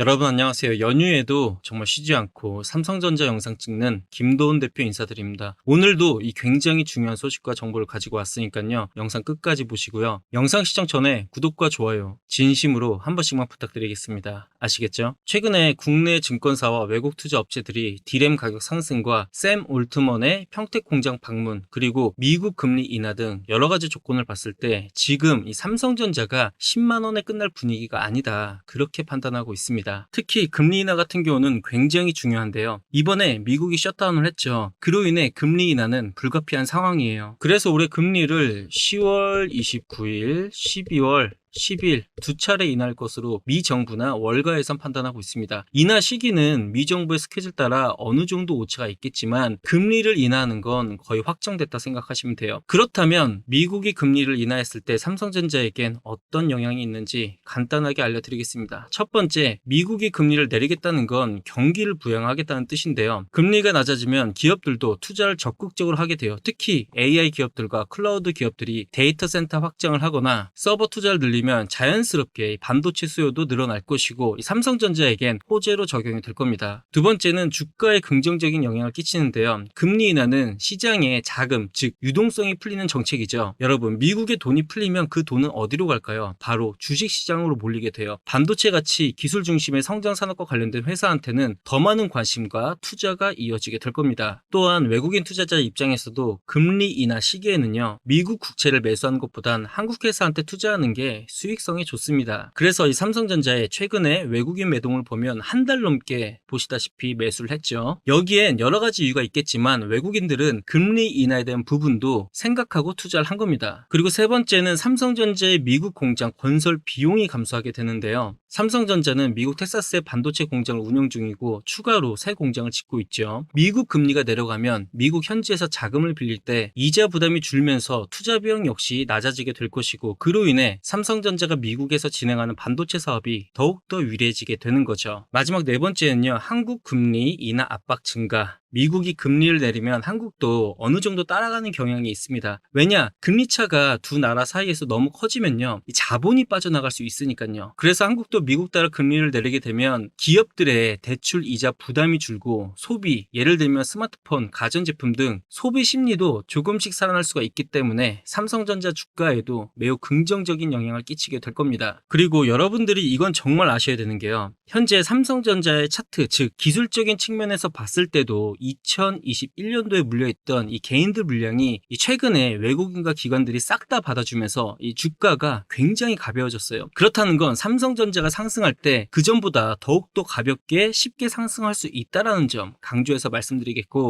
여러분 안녕하세요. 연휴에도 정말 쉬지 않고 삼성전자 영상 찍는 김도훈 대표 인사드립니다. 오늘도 이 굉장히 중요한 소식과 정보를 가지고 왔으니까요. 영상 끝까지 보시고요. 영상 시청 전에 구독과 좋아요 진심으로 한 번씩만 부탁드리겠습니다. 아시겠죠? 최근에 국내 증권사와 외국 투자 업체들이 디램 가격 상승과 샘 올트먼의 평택 공장 방문 그리고 미국 금리 인하 등 여러 가지 조건을 봤을 때 지금 이 삼성전자가 10만 원에 끝날 분위기가 아니다. 그렇게 판단하고 있습니다. 특히 금리 인하 같은 경우는 굉장히 중요한데요. 이번에 미국이 셧다운을 했죠. 그로 인해 금리 인하는 불가피한 상황이에요. 그래서 올해 금리를 10월 29일, 12월 10일 두 차례 인하할 것으로 미 정부나 월가에선 판단하고 있습니다. 인하 시기는 미 정부의 스케줄 따라 어느 정도 오차가 있겠지만 금리를 인하하는 건 거의 확정됐다 생각하시면 돼요. 그렇다면 미국이 금리를 인하했을 때 삼성전자에겐 어떤 영향이 있는지 간단하게 알려드리겠습니다. 첫 번째, 미국이 금리를 내리겠다는 건 경기를 부양하겠다는 뜻인데요. 금리가 낮아지면 기업들도 투자를 적극적으로 하게 돼요. 특히 AI 기업들과 클라우드 기업들이 데이터 센터 확장을 하거나 서버 투자를 늘리 면 자연스럽게 반도체 수요도 늘어날 것이고 이 삼성전자에겐 호재로 적용이 될 겁니다. 두 번째는 주가에 긍정적인 영향을 끼치는데요. 금리 인하는 시장의 자금, 즉 유동성이 풀리는 정책이죠. 여러분, 미국의 돈이 풀리면 그 돈은 어디로 갈까요? 바로 주식 시장으로 몰리게 돼요. 반도체 같이 기술 중심의 성장 산업과 관련된 회사한테는 더 많은 관심과 투자가 이어지게 될 겁니다. 또한 외국인 투자자 입장에서도 금리 인하 시기에는요. 미국 국채를 매수하는 것보단 한국 회사한테 투자하는 게 수익성이 좋습니다. 그래서 이 삼성전자의 최근에 외국인 매동을 보면 한 달 넘게 보시다시피 매수를 했죠. 여기엔 여러 가지 이유가 있겠지만 외국인들은 금리 인하에 대한 부분도 생각하고 투자를 한 겁니다. 그리고 세 번째는 삼성전자의 미국 공장 건설 비용이 감소하게 되는데요. 삼성전자는 미국 텍사스의 반도체 공장을 운영 중이고 추가로 새 공장을 짓고 있죠. 미국 금리가 내려가면 미국 현지에서 자금을 빌릴 때 이자 부담이 줄면서 투자 비용 역시 낮아지게 될 것이고 그로 인해 삼성전자가 미국에서 진행하는 반도체 사업이 더욱더 유리해지게 되는 거죠. 마지막 네 번째는요. 한국 금리 인하 압박 증가. 미국이 금리를 내리면 한국도 어느 정도 따라가는 경향이 있습니다. 왜냐? 금리 차가 두 나라 사이에서 너무 커지면요. 이 자본이 빠져나갈 수 있으니까요. 그래서 한국도 미국 따라 금리를 내리게 되면 기업들의 대출 이자 부담이 줄고 소비, 예를 들면 스마트폰, 가전제품 등 소비 심리도 조금씩 살아날 수가 있기 때문에 삼성전자 주가에도 매우 긍정적인 영향을 끼치게 될 겁니다. 그리고 여러분들이 이건 정말 아셔야 되는 게요. 현재 삼성전자의 차트, 즉 기술적인 측면에서 봤을 때도 2021년도에 물려있던 이 개인들 물량이 이 최근에 외국인과 기관들이 싹 다 받아주면서 이 주가가 굉장히 가벼워졌어요. 그렇다는 건 삼성전자가 상승할 때 그전보다 더욱더 가볍게 쉽게 상승할 수 있다라는 점 강조해서 말씀드리겠고